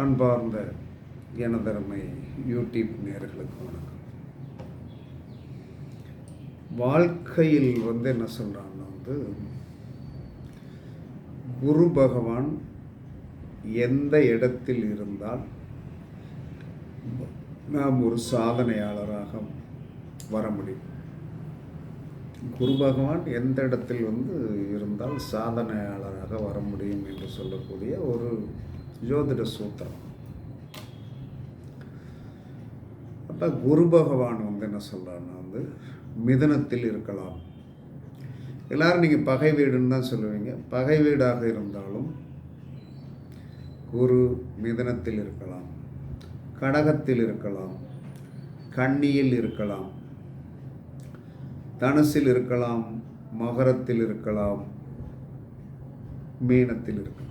கண்பார்ந்த எனதருமை யூடியூப் நேர்களுக்கு வணக்கம். வாழ்க்கையில் வந்து என்ன சொல்கிறாங்கன்னா வந்து குரு பகவான் எந்த இடத்தில் இருந்தால் நாம் ஒரு சாதனையாளராக வர முடியும். குரு பகவான் எந்த இடத்தில் வந்து இருந்தால் சாதனையாளராக வர முடியும் என்று சொல்லக்கூடிய ஒரு ஜோதிட சூத்திரம் அப்போ குரு பகவான் வந்து என்ன சொல்கிறான்னா வந்து மிதனத்தில் இருக்கலாம். எல்லாரும் நீங்கள் பகை வீடுன்னு தான் சொல்லுவீங்க. பகை வீடாக இருந்தாலும் குரு மிதனத்தில் இருக்கலாம். கடகத்தில் இருக்கலாம். கன்னியில் இருக்கலாம். தனுசில் இருக்கலாம். மகரத்தில் இருக்கலாம். மீனத்தில் இருக்கலாம்.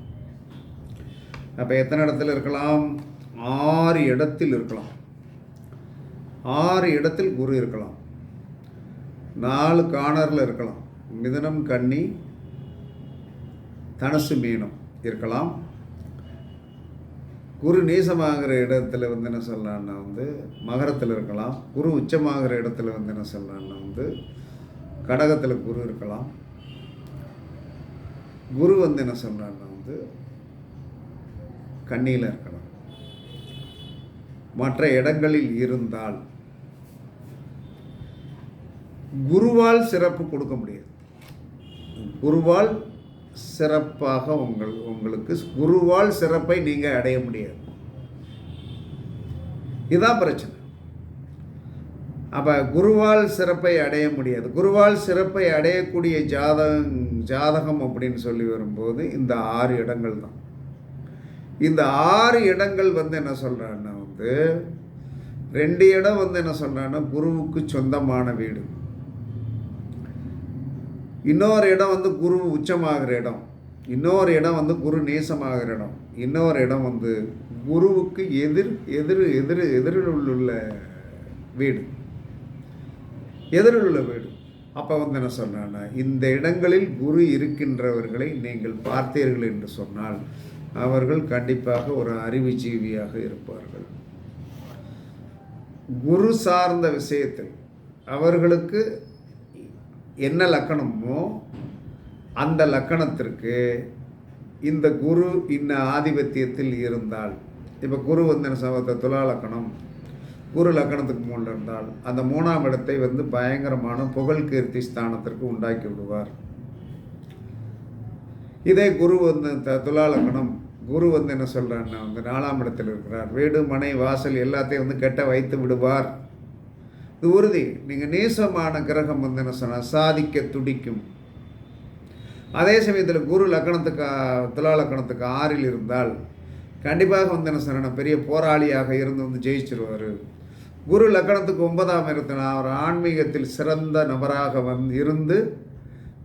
அப்போ எத்தனை இடத்துல இருக்கலாம்? ஆறு இடத்தில் இருக்கலாம். ஆறு இடத்தில் குரு இருக்கலாம். நாலு காணரில் இருக்கலாம். மிதனம் கன்னி தனசு மீனம் இருக்கலாம். குரு நீசமாகிற இடத்துல வந்து என்ன சொல்லலான்னா வந்து மகரத்தில் இருக்கலாம். குரு உச்சமாகிற இடத்துல வந்து என்ன சொல்லலான்னா வந்து கடகத்தில் குரு இருக்கலாம். குரு வந்து என்ன சொல்கிறான்னா வந்து கண்ணியில் இருக்கலாம் மற்ற இடங்களில் இருந்தால் குருவால் சிறப்பு கொடுக்க முடியாது. குருவால் சிறப்பாக உங்கள் உங்களுக்கு குருவால் சிறப்பை நீங்கள் அடைய முடியாது. இதுதான் பிரச்சனை. அப்போ குருவால் சிறப்பை அடைய முடியாது. குருவால் சிறப்பை அடையக்கூடிய ஜாதகம் ஜாதகம் அப்படின்னு சொல்லி வரும்போது இந்த ஆறு இடங்கள் தான். இந்த ஆறு இடங்கள் வந்து என்ன சொல்கிறான்னா வந்து ரெண்டு இடம் வந்து என்ன சொல்கிறான்னா குருவுக்கு சொந்தமான வீடு. இன்னொரு இடம் வந்து குரு உச்சமாகிற இடம். இன்னொரு இடம் வந்து குரு நேசமாகிற இடம். இன்னொரு இடம் வந்து குருவுக்கு எதிர் எதிர் எதிர் எதிரில் உள்ள வீடு. எதிரில் உள்ள வீடு. அப்போ வந்து என்ன சொன்னான்னா இந்த இடங்களில் குரு இருக்கின்றவர்களை நீங்கள் பார்த்தீர்கள் என்று சொன்னால் அவர்கள் கண்டிப்பாக ஒரு அறிவுஜீவியாக இருப்பார்கள். குரு சார்ந்த விஷயத்தில் அவர்களுக்கு என்ன லக்கணமோ அந்த லக்கணத்திற்கு இந்த குரு இன்ன ஆதிபத்தியத்தில் இருந்தால் இப்போ குரு வந்து சமத்த துலா லக்கணம் குரு லக்கணத்துக்கு மூணில் இருந்தால் அந்த மூணாம் இடத்தை வந்து பயங்கரமான புகழ் கீர்த்தி ஸ்தானத்திற்கு உண்டாக்கி விடுவார். இதே குரு வந்து த துலாலக்கணம். குரு வந்து என்ன சொல்கிறான்னா வந்து நாலாம் இடத்தில் இருக்கிறார். வீடு மனை வாசல் எல்லாத்தையும் வந்து கெட்ட வைத்து விடுவார். இது உறுதி. நீங்கள் நேசமான கிரகம் வந்து என்ன சொன்னால் சாதிக்க துடிக்கும். அதே சமயத்தில் குரு லக்கணத்துக்கு துலா லக்கணத்துக்கு ஆறில் இருந்தால் கண்டிப்பாக வந்து என்ன சொன்னால் பெரிய போராளியாக இருந்து வந்து ஜெயிச்சிருவார். குரு லக்கணத்துக்கு ஒன்பதாம் இடத்துல அவர் ஆன்மீகத்தில் சிறந்த நபராக வந்து இருந்து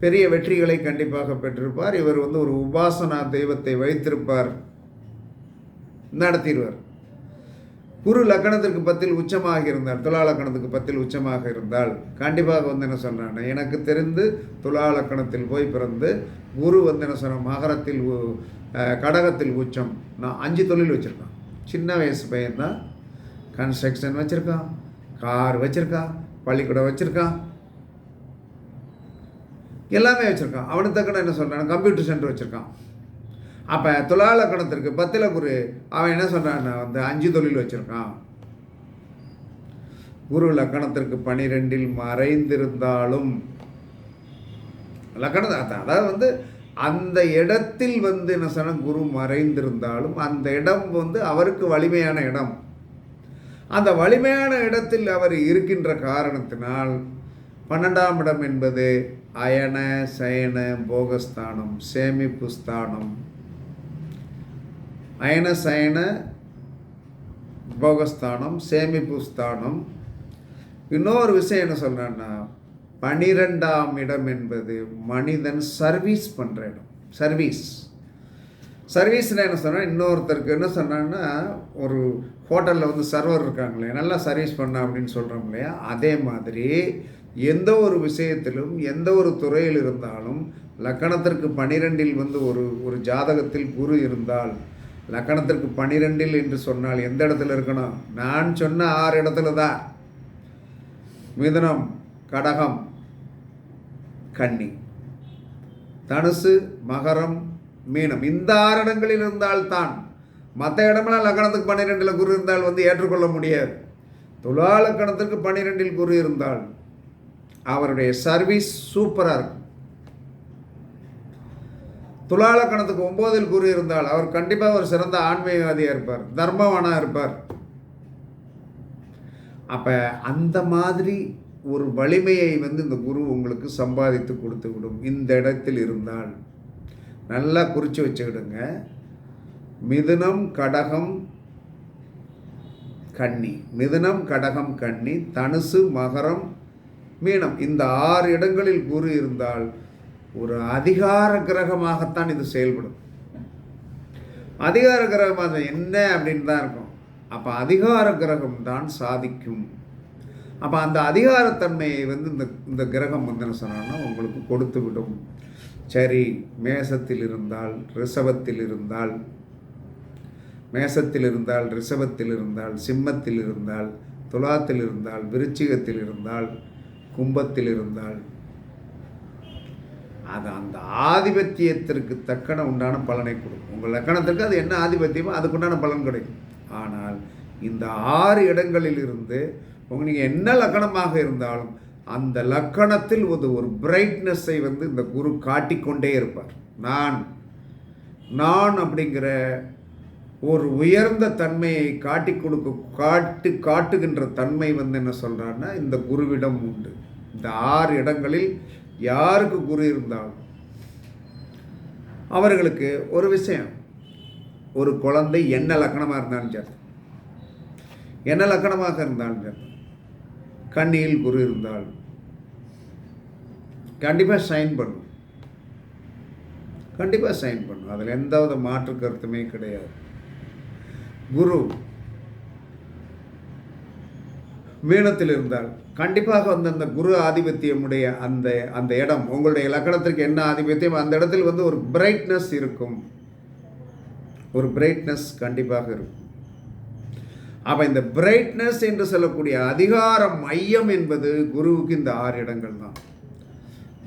பெரிய வெற்றிகளை கண்டிப்பாக பெற்றிருப்பார். இவர் வந்து ஒரு உபாசனா தெய்வத்தை வைத்திருப்பார். நடத்திடுவார். குரு லக்கணத்திற்கு பத்தில் உச்சமாக இருந்தால் துலா லக்கணத்துக்கு பத்தில் உச்சமாக இருந்தால் கண்டிப்பாக வந்து என்ன சொல்கிறான் எனக்கு தெரிந்து துலா லக்கணத்தில் போய் பிறந்து குரு வந்து என்ன சொன்ன மகரத்தில் கடகத்தில் உச்சம். நான் அஞ்சு தொழில் வச்சுருக்கான். சின்ன வயசு பையன்தான். கன்ஸ்ட்ரக்ஷன் வச்சுருக்கான். கார் வச்சுருக்கான். பள்ளிக்கூடம் வச்சுருக்கான். எல்லாமே வச்சுருக்கான். அவனுக்கு தக்கன என்ன சொல்கிறான் கம்ப்யூட்டர் சென்டர் வச்சுருக்கான். அப்போ துலா லக்கணத்திற்கு பத்தில் குரு அவன் என்ன சொல்கிறான் வந்து அஞ்சு தொழில் வச்சுருக்கான். குரு லக்கணத்திற்கு பனிரெண்டில் மறைந்திருந்தாலும் லக்கணத்தை அதாவது வந்து அந்த இடத்தில் வந்து என்ன சொன்ன குரு மறைந்திருந்தாலும் அந்த இடம் வந்து அவருக்கு வலிமையான இடம். அந்த வலிமையான இடத்தில் அவர் இருக்கின்ற காரணத்தினால் பன்னெண்டாம் இடம் என்பது அயன சயன போகஸ்தானம் சேமிப்பு ஸ்தானம். அயன சயன போகஸ்தானம் சேமிப்பு ஸ்தானம். இன்னொரு விஷயம் என்ன சொல்கிறேன்னா பனிரெண்டாம் இடம் என்பது மனிதன் சர்வீஸ் பண்ணுற இடம். சர்வீஸ் சர்வீஸில் என்ன சொன்னால் இன்னொருத்தருக்கு என்ன சொன்னான்னா ஒரு ஹோட்டலில் வந்து சர்வர் இருக்காங்களே நல்லா சர்வீஸ் பண்ண அப்படின்னு சொல்கிறோம் இல்லையா அதே மாதிரி எந்த ஒரு விஷயத்திலும் எந்த ஒரு துறையில் இருந்தாலும் லக்கணத்திற்கு பனிரெண்டில் வந்து ஒரு ஒரு ஜாதகத்தில் குரு இருந்தால் லக்கணத்திற்கு பனிரெண்டில் என்று சொன்னால் எந்த இடத்துல இருக்கணும்? நான் சொன்ன ஆறு இடத்துல தான். மிதனம் கடகம் கன்னி. தனுசு மகரம் மீனம். இந்த ஆறு இடங்களில் இருந்தால்தான் மற்ற இடமெல்லாம் லக்கணத்துக்கு பன்னிரெண்டில் குரு இருந்தால் வந்து ஏற்றுக்கொள்ள முடியாது. துலா லக்கணத்திற்கு பன்னிரெண்டில் குரு இருந்தால் அவருடைய சர்வீஸ் சூப்பராக இருக்கும். துலா கணத்துக்கு ஒம்போதில் குரு இருந்தால் அவர் கண்டிப்பாக ஒரு சிறந்த ஆன்மீகவாதியாக இருப்பார் தர்மவானாக இருப்பார். அப்போ அந்த மாதிரி ஒரு வலிமையை வந்து இந்த குரு உங்களுக்கு சம்பாதித்து கொடுத்து விடும். இந்த இடத்தில் இருந்தால் நல்லா குறித்து வச்சுக்கிடுங்க. மிதுனம் கடகம் கன்னி. மிதுனம் கடகம் கன்னி. தனுசு மகரம் மீனம் இந்த ஆறு இடங்களில் குரு இருந்தால் ஒரு அதிகார கிரகமாகத்தான் இது செயல்படும். அதிகார கிரகமாக என்ன அப்படின்னு தான் இருக்கும். அப்போ அதிகார கிரகம் தான் சாதிக்கும். அப்போ அந்த அதிகாரத்தன்மையை வந்து இந்த இந்த கிரகம் வந்து என்ன சொன்னான்னா உங்களுக்கு கொடுத்து விடும் சரி மேசத்தில் இருந்தால் ரிஷபத்தில் இருந்தால் மேசத்தில் இருந்தால் ரிஷபத்தில் இருந்தால் சிம்மத்தில் இருந்தால் துலாத்தில் இருந்தால் விருச்சிகத்தில் இருந்தால் கும்பத்தில் இருந்தால் அது அந்த ஆதிபத்தியத்திற்கு தக்கன உண்டான பலனை கொடுக்கும். உங்கள் லக்கணத்திற்கு அது என்ன ஆதிபத்தியமோ அதுக்குண்டான பலன் கிடைக்கும். ஆனால் இந்த ஆறு இடங்களில் இருந்து உங்கள் நீங்கள் என்ன லக்கணமாக இருந்தாலும் அந்த லக்கணத்தில் ஒரு ஒரு பிரைட்னஸை வந்து இந்த குரு காட்டிக்கொண்டே இருப்பார். நான் நான் அப்படிங்கிற ஒரு உயர்ந்த தன்மையை காட்டி கொடுக்க காட்டு காட்டுகின்ற தன்மை வந்து என்ன சொல்கிறான்னா இந்த குருவிடம் உண்டு. இந்த ஆறு இடங்களில் யாருக்கு குரு இருந்தாலும் அவர்களுக்கு ஒரு விஷயம். ஒரு குழந்தை என்ன லக்கணமாக இருந்தாலும் சரி. என்ன லக்கணமாக இருந்தாலும் சரி. கண்ணியில் குரு இருந்தால் கண்டிப்பாக சைன் பண்ணும். கண்டிப்பாக சைன் பண்ணும். அதில் எந்த வித மாற்று கருத்துமே கிடையாது. குரு மீனத்தில் இருந்தால் கண்டிப்பாக வந்து அந்த குரு ஆதிபத்தியமுடைய அந்த அந்த இடம் உங்களுடைய லக்கணத்திற்கு என்ன ஆதிபத்தியம் அந்த இடத்தில் வந்து ஒரு பிரைட்னஸ் இருக்கும். ஒரு பிரைட்னஸ் கண்டிப்பாக இருக்கும். அப்போ இந்த பிரைட்னஸ் என்று சொல்லக்கூடிய அதிகார மையம் என்பது குருவுக்கு இந்த ஆறு இடங்கள் தான்.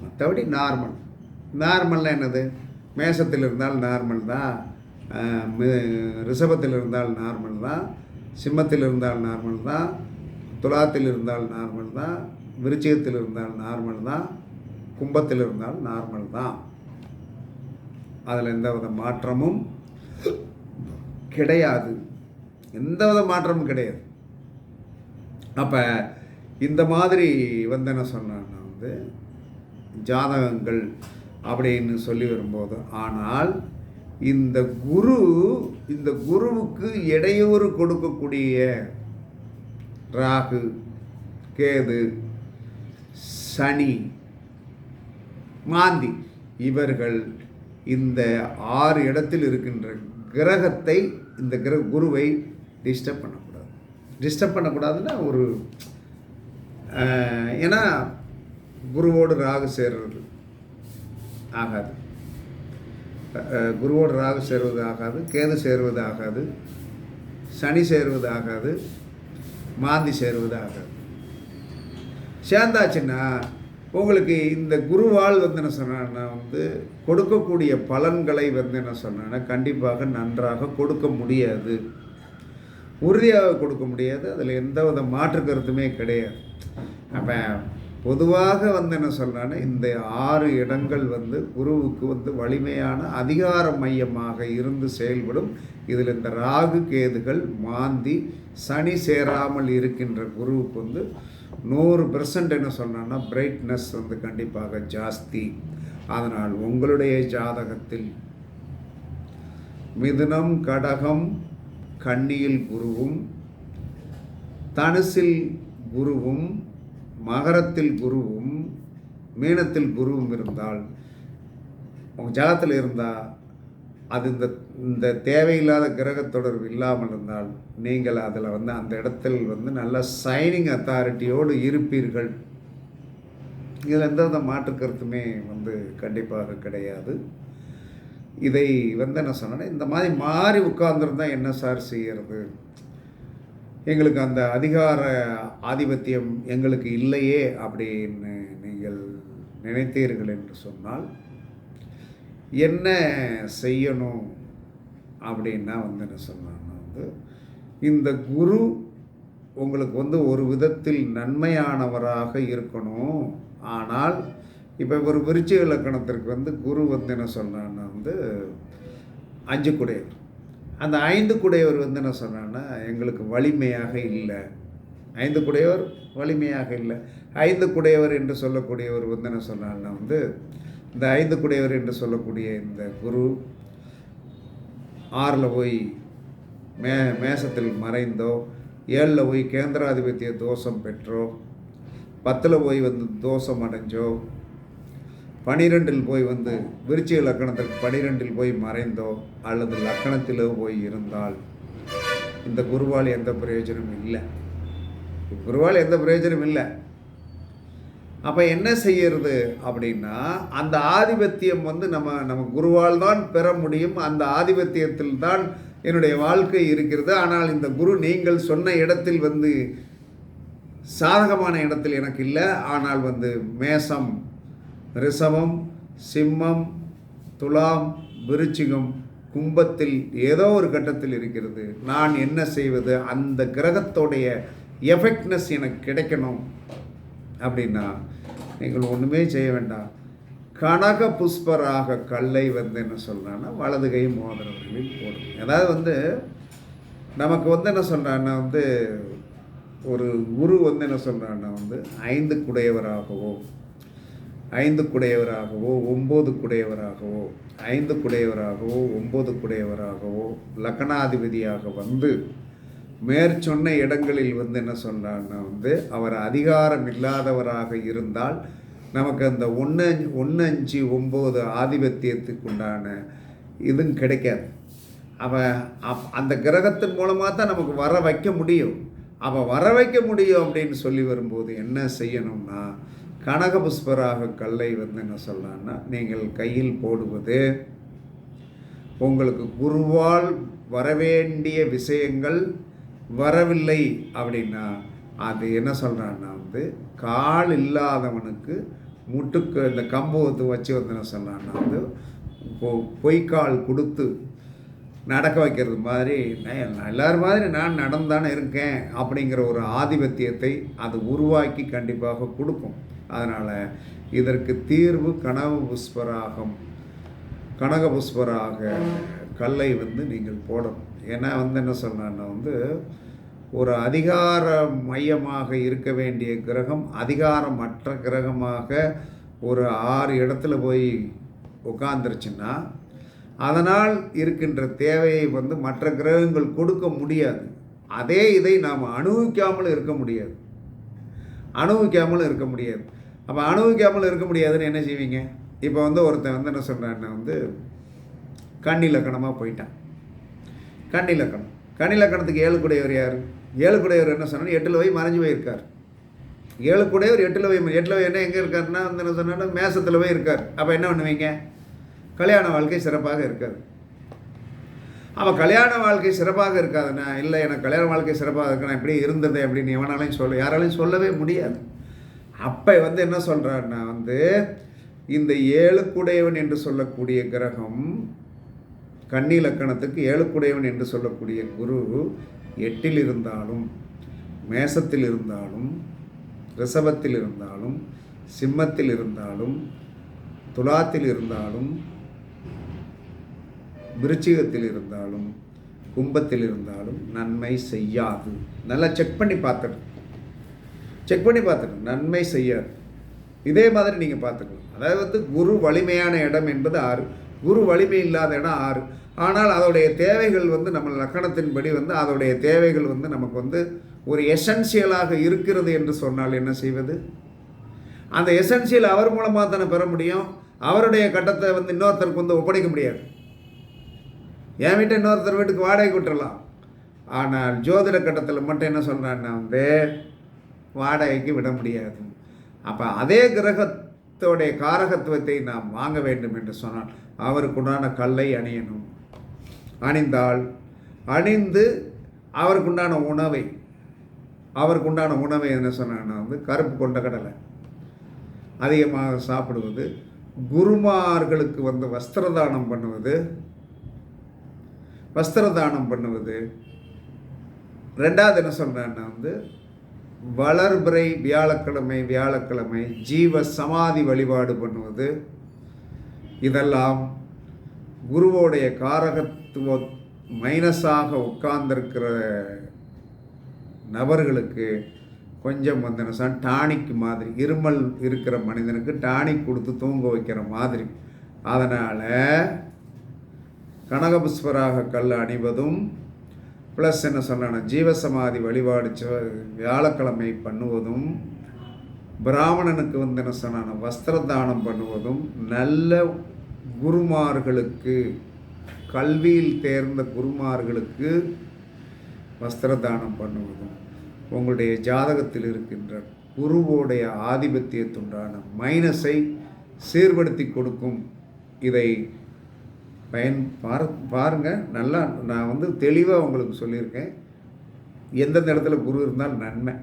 மற்றபடி நார்மல் நார்மல்னால் என்னது? மேசத்தில் இருந்தால் நார்மல் தான். ரிஷபத்தில் இருந்தால் நார்மல் தான் சிம்மத்தில் இருந்தால் நார்மல் தான் துலாத்தில் இருந்தால் நார்மல் தான் விருச்சிகத்தில் இருந்தால் நார்மல் தான் கும்பத்தில் இருந்தால் நார்மல் தான். அதில் எந்த வித மாற்றமும் கிடையாது. எந்த வித மாற்றமும் கிடையாது. அப்போ இந்த மாதிரி வந்து என்ன சொன்னேன்னா வந்து ஜாதகங்கள் அப்படின்னு சொல்லி வரும்போது ஆனால் இந்த குரு இந்த குருவுக்கு இடையூறு கொடுக்கக்கூடிய ராகு கேது சனி மாந்தி இவர்கள் இந்த ஆறு இடத்தில் இருக்கின்ற கிரகத்தை இந்த கிரக குருவை டிஸ்டர்ப் பண்ணக்கூடாது. டிஸ்டர்ப் பண்ணக்கூடாதுன்னா ஒரு ஏன்னா குருவோடு ராகு சேர்றது ஆகாது. குருவோடு ராகு சேர்வது ஆகாது கேது சேருவது ஆகாது சனி சேருவது ஆகாது மாந்தி சேருவது ஆகாது. சேர்ந்தாச்சுன்னா உங்களுக்கு இந்த குருவால் வந்து என்ன சொன்னா வந்து கொடுக்கக்கூடிய பலன்களை வந்து என்ன சொன்னான்னா கண்டிப்பாக நன்றாக கொடுக்க முடியாது. உறுதியாக கொடுக்க முடியாது. அதில் எந்த வித மாற்று கருத்துமே கிடையாது. அப்போ பொதுவாக வந்து என்ன சொல்கிறான்னா இந்த ஆறு இடங்கள் வந்து குருவுக்கு வந்து வலிமையான அதிகார மையமாக இருந்து செயல்படும். இதில் இந்த ராகு கேதுகள் மாந்தி சனி சேராமல் இருக்கின்ற குருவுக்கு வந்து நூறு பெர்சன்ட் என்ன சொன்னான்னா பிரைட்னஸ் வந்து கண்டிப்பாக ஜாஸ்தி. அதனால் உங்களுடைய ஜாதகத்தில் மிதுனம் கடகம் கன்னியில் குருவும் தனுசில் குருவும் மகரத்தில் குருவும் மீனத்தில் குருவும் இருந்தால் உங்கள் ஜாதத்தில் இருந்தால் அது இந்த இந்த தேவையில்லாத கிரக தொடர்பு இல்லாமல் இருந்தால் நீங்கள் அதில் வந்து அந்த இடத்தில் வந்து நல்ல சைனிங் அத்தாரிட்டியோடு இருப்பீர்கள். இதில் எந்தெந்த மாற்று கருத்துமே வந்து கண்டிப்பாக கிடையாது. இதை வந்து என்ன சொன்னேன்னா இந்த மாதிரி மாறி உட்கார்ந்துருந்தா என்ன சார் செய்கிறது எங்களுக்கு அந்த அதிகார ஆதிபத்தியம் எங்களுக்கு இல்லையே அப்படின்னு நீங்கள் நினைத்தீர்கள் என்று சொன்னால் என்ன செய்யணும் அப்படின்னா வந்து என்ன சொன்னான்னா வந்து இந்த குரு உங்களுக்கு வந்து ஒரு விதத்தில் நன்மையானவராக இருக்கணும். ஆனால் இப்போ ஒரு விருச்சிக இலக்கணத்திற்கு வந்து குரு வந்து என்ன சொன்னான்னா வந்து அஞ்சு குடையர் அந்த ஐந்து குடையவர் வந்து என்ன சொன்னான்னா எங்களுக்கு வலிமையாக இல்லை. ஐந்து குடையவர் வலிமையாக இல்லை. ஐந்து குடையவர் என்று சொல்லக்கூடியவர் வந்து என்ன சொன்னான்னா வந்து இந்த ஐந்து குடையவர் என்று சொல்லக்கூடிய இந்த குரு ஆறில் போய் மே மேசத்தில் மறைந்தோ ஏழில் போய் கேந்திராதிபத்திய தோஷம் பெற்றோ பத்தில் போய் வந்து தோஷம் அடைஞ்சோ பனிரெண்டில் போய் வந்து விருச்சிக லக்கணத்திற்கு பனிரெண்டில் போய் மறைந்தோ அல்லது லக்கணத்திலோ போய் இருந்தால் இந்த குருவால் எந்த பிரயோஜனமும் இல்லை. குருவால் எந்த பிரயோஜனமும் இல்லை. அப்போ என்ன செய்யறது அப்படின்னா அந்த ஆதிபத்தியம் வந்து நம்ம நம்ம குருவால் தான் பெற முடியும். அந்த ஆதிபத்தியத்தில் தான் என்னுடைய வாழ்க்கை இருக்கிறது. ஆனால் இந்த குரு நீங்கள் சொன்ன இடத்தில் வந்து சாதகமான இடத்தில் எனக்கு இல்லை. ஆனால் வந்து மேசம் ரிஷபம் சிம்மம் துலாம் விருச்சிகம் கும்பத்தில் ஏதோ ஒரு கட்டத்தில் இருக்கிறது. நான் என்ன செய்வது? அந்த கிரகத்தோடைய எஃபெக்ட்னஸ் எனக்கு கிடைக்கணும். அப்படின்னா நீங்கள் ஒன்றுமே செய்ய வேண்டாம். கனக புஷ்பராக கல்லை வந்து என்ன சொல்கிறான்னா வலது கை மோதிரங்களில் போடும். அதாவது வந்து நமக்கு வந்து என்ன சொல்கிறான்னா வந்து ஒரு குரு வந்து என்ன சொல்கிறான்னா வந்து ஐந்து குடையவராகவோ ஐந்து குடையவராகவோ ஒம்பது குடையவராகவோ ஐந்து குடையவராகவோ ஒம்பது குடையவராகவோ லக்கணாதிபதியாக வந்து மேற்சொன்ன இடங்களில் வந்து என்ன சொல்கிறான்னா வந்து அவர் அதிகாரம் இல்லாதவராக இருந்தால் நமக்கு அந்த ஒன்று ஒன்று அஞ்சு ஒம்பது ஆதிபத்தியத்துக்கு உண்டான இதுவும் கிடைக்காது. அவன் அப் அந்த கிரகத்தின் மூலமாக தான் நமக்கு வர வைக்க முடியும். அவன் வர வைக்க முடியும் அப்படின்னு சொல்லி வரும்போது என்ன செய்யணும்னா கனகபுஷ்பராக கல்லை வந்து என்ன சொல்லலான்னா நீங்கள் கையில் போடுவது உங்களுக்கு குருவால் வரவேண்டிய விஷயங்கள் வரவில்லை அப்படின்னா அது என்ன சொல்கிறான்னா வந்து கால் இல்லாதவனுக்கு முட்டுக்கு இந்த கம்பு வந்து வச்சு வந்து என்ன சொல்கிறான்னா வந்து பொ- பொய்க்கால் கொடுத்து நடக்க வைக்கிறது மாதிரி நான் எல்லோரும் மாதிரி நான் நடந்தானே இருக்கேன் அப்படிங்கிற ஒரு ஆதிபத்தியத்தை அது உருவாக்கி கண்டிப்பாக கொடுக்கும். அதனால் இதற்கு தீர்வு கனவு புஷ்பராகம். கனக புஷ்பராக கல்லை வந்து நீங்கள் போடணும். ஏன்னா வந்து என்ன சொன்னான்னா வந்து ஒரு அதிகார மையமாக இருக்க வேண்டிய கிரகம் அதிகாரமற்ற கிரகமாக ஒரு ஆறு இடத்துல போய் உட்காந்துருச்சுன்னா அதனால் இருக்கின்ற தேவையை வந்து மற்ற கிரகங்கள் கொடுக்க முடியாது. அதே இதை நாம் அனுபவிக்காமல் இருக்க முடியாது. அனுபவிக்காமல் இருக்க முடியாது. அப்போ அனுபவிக்காமல் இருக்க முடியாதுன்னு என்ன செய்வீங்க? இப்போ வந்து ஒருத்தன் வந்து என்ன சொல்கிறான்னா வந்து கண்ணி லக்கணமாக போயிட்டான். கண்ணி லக்கணம் கண்ணி லக்கணத்துக்கு யார்? ஏழுக்குடையவர் என்ன சொன்னால் எட்டில் போய் மறைஞ்சு போயிருக்கார். ஏழுக்குடையவர் எட்டில் போய் எட்டில் போய் என்ன எங்கே இருக்காருன்னா வந்து என்ன சொன்னால் மேசத்தில் போய் இருக்கார். அப்போ என்ன பண்ணுவீங்க? கல்யாண வாழ்க்கை சிறப்பாக இருக்காது. அப்போ கல்யாண வாழ்க்கை சிறப்பாக இருக்காதுண்ணா இல்லை எனக்கு கல்யாண வாழ்க்கை சிறப்பாக இருக்கு நான் இப்படி இருந்தது அப்படின்னு எவனாலையும் சொல்ல யாராலையும் சொல்லவே முடியாது. அப்போ வந்து என்ன சொல்கிறாருன்னா வந்து இந்த ஏழுக்குடையவன் என்று சொல்லக்கூடிய கிரகம் கன்னி லக்கணத்துக்கு ஏழுக்குடையவன் என்று சொல்லக்கூடிய குரு எட்டில் இருந்தாலும் மேசத்தில் இருந்தாலும் ரிஷபத்தில் இருந்தாலும் சிம்மத்தில் இருந்தாலும் துலாத்தில் இருந்தாலும் விருச்சிகத்தில் இருந்தாலும் கும்பத்தில் இருந்தாலும் நன்மை செய்யாது. நல்லா செக் பண்ணி பார்த்துட்டு செக் பண்ணி பார்த்துக்கணும். நன்மை செய்யாது. இதே மாதிரி நீங்கள் பார்த்துக்கலாம் அதாவது வந்து குரு வலிமையான இடம் என்பது ஆறு. குரு வலிமை இல்லாத இடம் ஆறு. ஆனால் அதோடைய தேவைகள் வந்து நம்ம லக்கணத்தின்படி வந்து அதோடைய தேவைகள் வந்து நமக்கு வந்து ஒரு எசென்சியலாக இருக்கிறது என்று சொன்னால் என்ன செய்வது? அந்த எசென்சியல் அவர் மூலமாக தானே பெற முடியும். அவருடைய கட்டத்தை வந்து இன்னொருத்தருக்கு வந்து ஒப்படைக்க முடியாது. என் வீட்டை இன்னொருத்தர் வீட்டுக்கு வாடகை விட்டுறலாம் ஆனால் ஜோதிட கட்டத்தில் மட்டும் என்ன சொல்கிறான்னா வந்து வாடகைக்கு விட முடியாது. அப்போ அதே கிரகத்தோடைய காரகத்துவத்தை நாம் வாங்க வேண்டும் என்று சொன்னால் அவருக்குண்டான கல்லை அணியணும். அணிந்தால் அணிந்து அவருக்குண்டான உணவை அவருக்குண்டான உணவை என்ன சொன்னாங்கன்னா வந்து கருப்பு கொண்ட கடலை. அதிகமாக சாப்பிடுவது குருமார்களுக்கு வந்து வஸ்திரதானம் பண்ணுவது வஸ்திரதானம் பண்ணுவது. ரெண்டாவது என்ன சொல்கிறேன்னா வந்து வளர்பிறை வியாழக்கிழமை வியாழக்கிழமை ஜீவ சமாதி வழிபாடு பண்ணுவது. இதெல்லாம் குருவோடைய காரகத்துவ மைனஸாக உட்கார்ந்திருக்கிற நபர்களுக்கு கொஞ்சம் வந்து என்ன டானிக் மாதிரி இருமல் இருக்கிற மனிதனுக்கு டானிக் கொடுத்து தூங்க வைக்கிற மாதிரி. அதனால் கனகபுஷ்பராக கல் அணிவதும் ப்ளஸ் என்ன சொன்னா ஜீவசமாதி வழிபாடு வியாழக்கிழமை பண்ணுவதும் பிராமணனுக்கு வந்து என்ன சொன்னான வஸ்திரதானம் பண்ணுவதும் நல்ல குருமார்களுக்கு கல்வியில் தேர்ந்த குருமார்களுக்கு வஸ்திரதானம் பண்ணுவதும் உங்களுடைய ஜாதகத்தில் இருக்கின்ற குருவோடைய ஆதிபத்தியத்துண்டான மைனஸை சீர்படுத்தி கொடுக்கும் இதை பயன் பார் பாருங்கள் நல்லா நான் வந்து தெளிவாக உங்களுக்கு சொல்லியிருக்கேன். எந்தெந்த இடத்துல குரு இருந்தால் நன்மை.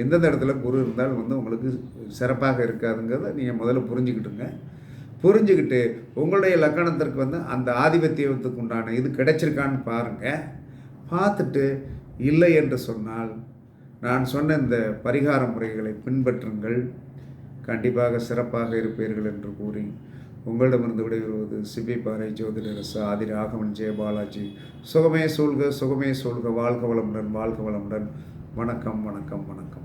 எந்தெந்த இடத்துல குரு இருந்தால் வந்து உங்களுக்கு சிறப்பாக இருக்காதுங்கிறத நீங்கள் முதல்ல புரிஞ்சுக்கிட்டுங்க. புரிஞ்சுக்கிட்டு உங்களுடைய லக்கணத்திற்கு வந்து அந்த ஆதிபத்தியத்துக்கு உண்டான இது கிடைச்சிருக்கான்னு பாருங்கள் பார்த்துட்டு இல்லை என்று சொன்னால் நான் சொன்ன இந்த பரிகார முறைகளை பின்பற்றுங்கள். கண்டிப்பாக சிறப்பாக இருப்பீர்கள் என்று கூறி உங்களிடமிருந்து விடைபெறுவது சிபி பாறை ஜோதிடரசு ஆதி ராகவன் ஜெயபாலாஜி சுகமே சூழ்க சுகமே சூழ்க வாழ்க வளமுடன் வாழ்க வளமுடன். வணக்கம் வணக்கம் வணக்கம்.